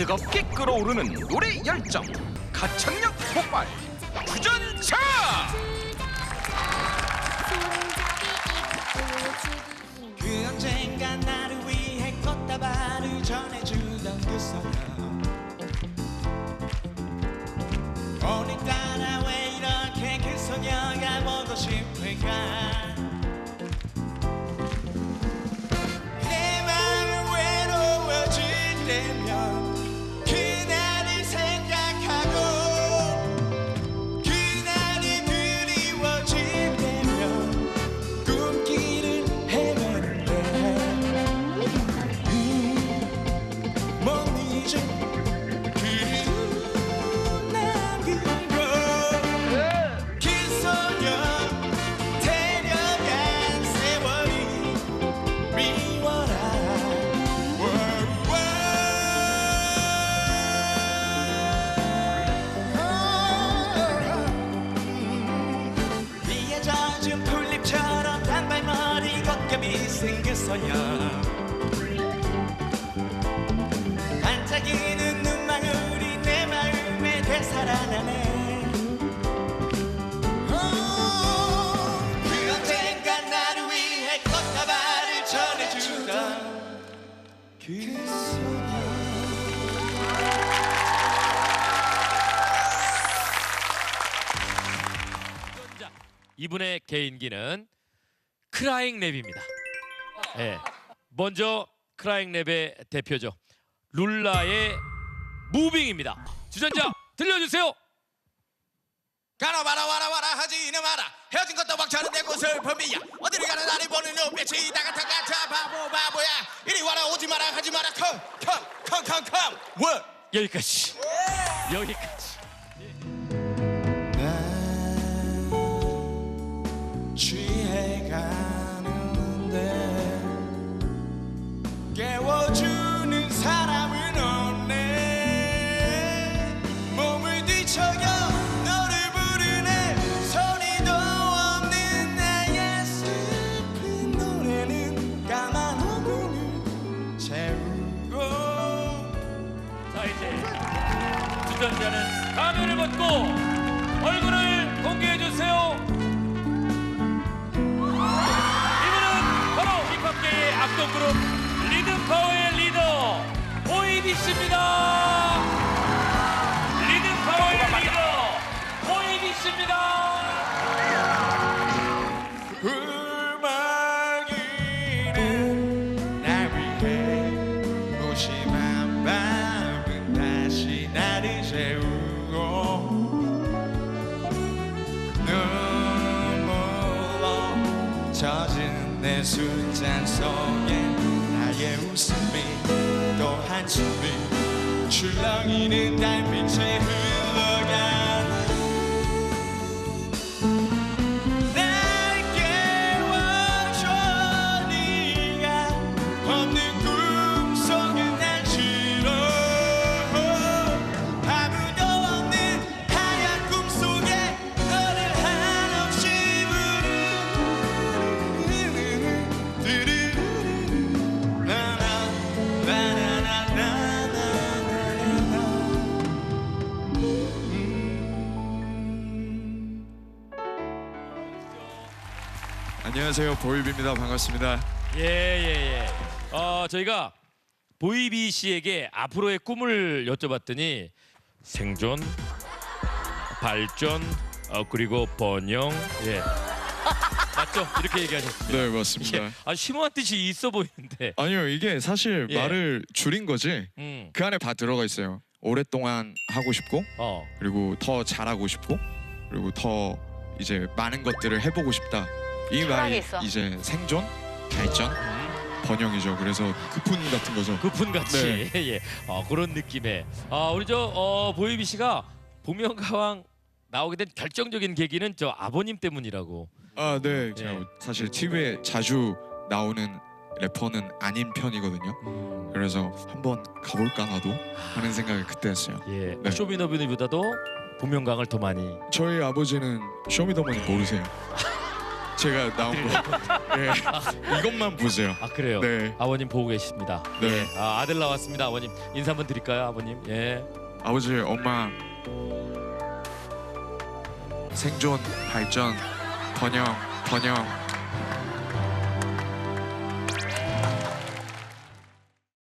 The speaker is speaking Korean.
뜨겁게 끓어오르는 노래 열정. 가창력 폭발. 주전차! 그 언젠가 나를 위해 꽃다발을 전해주던 그 소녀 오늘따라 왜 이렇게 그 소녀가 보고 싶을까? 내 마음 외로워질 때면 소녀 반짝이는 눈망울이 내 마음에 되살아나네. 어, 이분의 개인기는 크라잉 랩입니다. 예. 먼저 크라잉 랩의 대표죠. 룰라의 무빙입니다. 주전자 들려주세요. 가라 와라 와라 와라 하지는 마라 헤어진 것도 막차는 내 곳을 범이야 어디를 가나 나를 보는 눈빛이 다 같아 같아 바보 바보야 이리 와라 오지 마라 하지 마라 컴컴컴컴컴 워 여기까지. 여기까지. 난 주전자는 가면을 벗고 얼굴을 공개해 주세요. 이분은 바로 힙합계의 악동 그룹 리듬 파워의 리더 오이비 씨입니다. 젖은 내 술잔 속에 나의 웃음이 또 한숨이 출렁이는 달빛에 흘러가 안녕하세요 보이비입니다 반갑습니다 예예 예. 어 저희가 보이비 씨에게 앞으로의 꿈을 여쭤봤더니 생존, 발전, 어, 그리고 번영. 예. 맞죠? 이렇게 얘기하셨습니다. 네 맞습니다 예. 아 심오한 뜻이 있어 보이는데. 아니요 이게 사실 예. 말을 줄인 거지 음. 그 안에 다 들어가 있어요 오랫동안 하고 싶고 어. 그리고 더 잘하고 싶고 그리고 더 이제 많은 것들을 해보고 싶다 이 말이 있어. 이제 생존 발전 번영이죠 그래서 그분 같은 거죠 그분 같이 네. 예. 어, 그런 느낌의. 아 우리 저 어, 보이비 씨가 복면가왕 나오게 된 결정적인 계기는 저 아버님 때문이라고. 아 네 제가 예. 사실 TV에 자주 나오는 래퍼는 아닌 편이거든요 음. 그래서 한번 가볼까 나도 하는 생각을 그때 했어요 예. 네. 쇼미더뮤직보다도 복면가왕을 더 많이. 저희 아버지는 쇼미더머니 모르세요 제가 나온 거. 네. 이것만 보세요. 아 그래요. 네. 아버님 보고 계십니다. 네. 예. 아, 아들 나왔습니다. 아버님 인사 한번 드릴까요, 아버님? 예. 아버지, 엄마 생존, 발전, 번영, 번영,